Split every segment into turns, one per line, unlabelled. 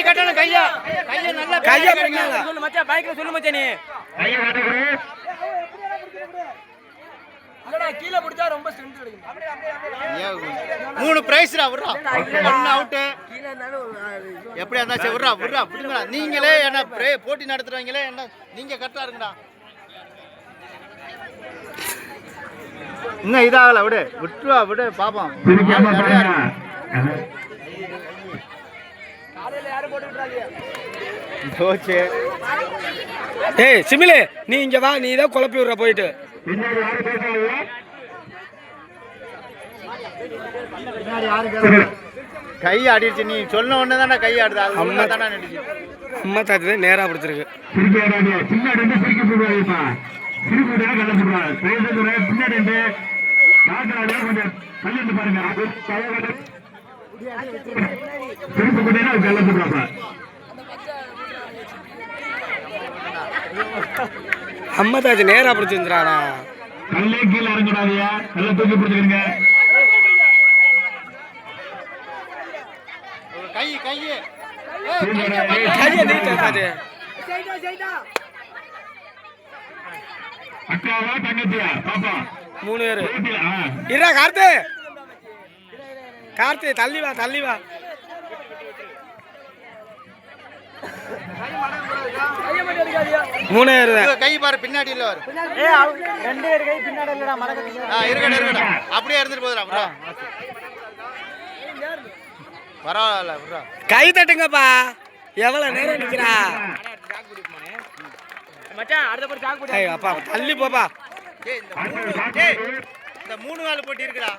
பின்னாடி கட்டணும் கையா. கையா நல்லா
கையை.
கட்டுங்க. சொல்லு மச்சான் பைக்ல சொல்லு மச்சான் நீ.
கையை காட்டுகிறேன்
கீழே பிடிச்சா ரொம்ப ஸ்ட்ரென்த் கிடைக்கும்.
மூணு பிரைஸ்ரா விட்றா. ஒன்னு அவுட்டு எப்படியா இருந்தா சரி விட்றா விட்றா. விடுங்கடா நீங்களே என்ன பிரே போட்டி நடத்துறவங்களே என்ன நீங்க கரெக்டா இருங்கடா. இன்னும் இதாகல விடு. விட்டுருவா விடு பாப்போம். போச்சு.
ஏய் சிமிலு நீ இங்க வா நீ தான் குழப்பி விடுற போயிட்டு.
பின்னாடி யாரும் பேசலையே
கை ஆடிடுச்சு நீ சொன்ன உடனே தானே கை ஆடுது. அது ஒழுங்கா தானே நடிச்சு
அம்மா தாத்து நேரா பிடிச்சிருக்கு.
சிரிக்காதே பின்னாடி சிரிப்பு கொண்டீங்கன்னா அது கல்ல போடுவாங்க
அம்மா தாத்து நேரா பிடிச்சிருந்துறாடா
கல்லே கீழே இறங்கிடாதயா கல்ல தூக்கி பிடிச்சிருங்க
கை கை
கையை நீட்ட தாத்து
அக்காவா தங்கச்சியா பாப்பா.
மூணு பேரு.
வீட்டுல, ஆ.
இரா கார்த்தி. கார்த்தி தள்ளி வா தள்ளி வா. மூணு
கை பாரு பின்னாடி இல்ல வரும்
ரெண்டு பேர் கை பின்னாடி இல்லடா மடக்கத்துல
ஆ இருக்கட்டும் இருக்கட்டும் அப்படியே இருந்துட்டு போதுடா பரவாயில்ல
கை தட்டுங்கப்பா. எவ்வளவு நேரம் நிக்கிறா?
மச்சான் அடுத்த போய் சாக்கு
ஏய் அப்பா தள்ளி போப்பா
இந்த மூணு நாள் போட்டி இருக்குடா.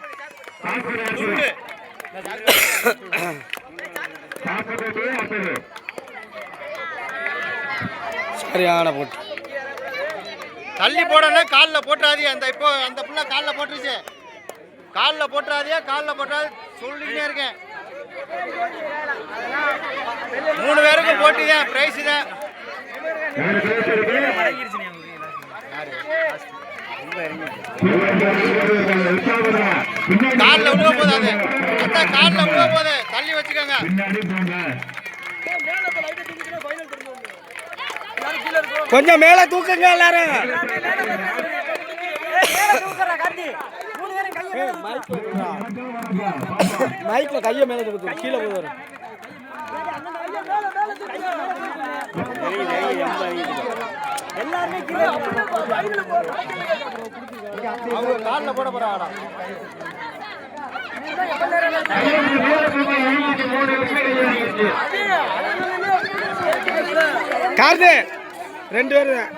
சரியான போட்டு.
தள்ளி போடணும் காலில் போட்டுறாதே அந்த இப்போ அந்த புள்ள காலில் போட்டுருச்சு. காலில் போட்டுறாதே காலில் போட்டுறாது சொல்லிக்கிட்டே இருக்கேன். மூணு பேருக்கும் போட்டி தான் ப்ரைஸ் தான் காலில் விழுக போதாது. அந்த காலில் விழுக போது. தள்ளி வச்சுக்கோங்க.
பின்னாடி போங்க.
கொஞ்சம் மேல தூக்குங்க எல்லாரும். மைக்ல கைய மேல தூக்கு. கீழே போதும்
அவங்க காலில் போட போறாடா
கார்த்தி ரெண்டு பேரும் தான்